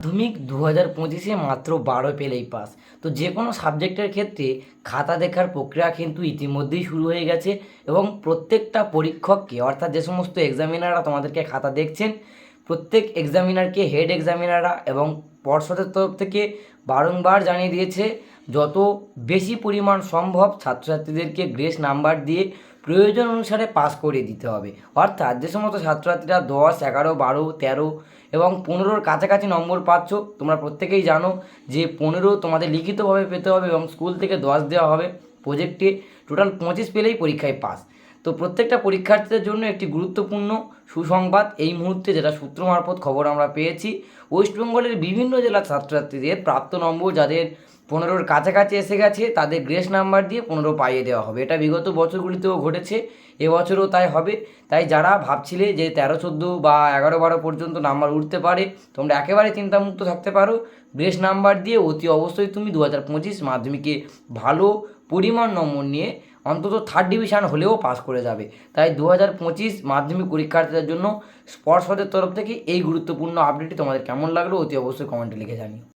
মাধ্যমিক দু হাজার পঁচিশে মাত্র বারো পেলেই পাস। তো যে কোনো সাবজেক্টের ক্ষেত্রে খাতা দেখার প্রক্রিয়া কিন্তু ইতিমধ্যেই শুরু হয়ে গেছে এবং প্রত্যেকটা পরীক্ষককে, অর্থাৎ যে সমস্ত এক্সামিনাররা তোমাদেরকে খাতা দেখছেন, প্রত্যেক এক্সামিনারকে হেড এক্সামিনাররা এবং পর্ষদের তরফ থেকে বারংবার জানিয়ে দিয়েছে যত বেশি পরিমাণ সম্ভব ছাত্রছাত্রীদেরকে গ্রেস নাম্বার দিয়ে প্রয়োজন অনুসারে পাস করে দিতে হবে। অর্থাৎ যে সমস্ত ছাত্রছাত্রীরা দশ, এগারো, বারো, তেরো এবং পনেরোর কাছাকাছি নম্বর পাচ্ছ, তোমরা প্রত্যেকেই জানো যে পনেরো তোমাদের লিখিতভাবে পেতে হবে এবং স্কুল থেকে দশ দেওয়া হবে। প্রজেক্টে টোটাল পঁচিশ পেলেই পরীক্ষায় পাস। তো প্রত্যেকটা পরীক্ষার্থীদের জন্য একটি গুরুত্বপূর্ণ সুসংবাদ এই মুহূর্তে, যেটা সূত্র মারফত খবর আমরা পেয়েছি। ওয়েস্টবেঙ্গলের বিভিন্ন জেলার ছাত্রছাত্রীদের প্রাপ্ত নম্বর, যাদের পনেরোর কাছাকাছি এসে গেছে, তাদের গ্রেস নাম্বার দিয়ে পনেরো পাইয়ে দেওয়া হবে। এটা বিগত বছরগুলিতেও ঘটেছে, এবছরও তাই হবে। তাই যারা ভাবছিলে যে তেরো, চোদ্দ বা এগারো, বারো পর্যন্ত নাম্বার উঠতে পারে, তোমরা একেবারে চিন্তামুক্ত থাকতে পারো। গ্রেস নাম্বার দিয়ে অতি অবশ্যই তুমি দু হাজার পঁচিশ মাধ্যমিকে ভালো পরিমাণ নম্বর নিয়ে অন্তত থার্ড ডিভিশন হলেও পাস করে যাবে। তাই দু হাজার পঁচিশ মাধ্যমিক পরীক্ষার্থীদের জন্য স্পর্শদের তরফ থেকে এই গুরুত্বপূর্ণ আপডেটটি তোমাদের কেমন লাগল অতি অবশ্যই কমেন্টে লিখে জানিও।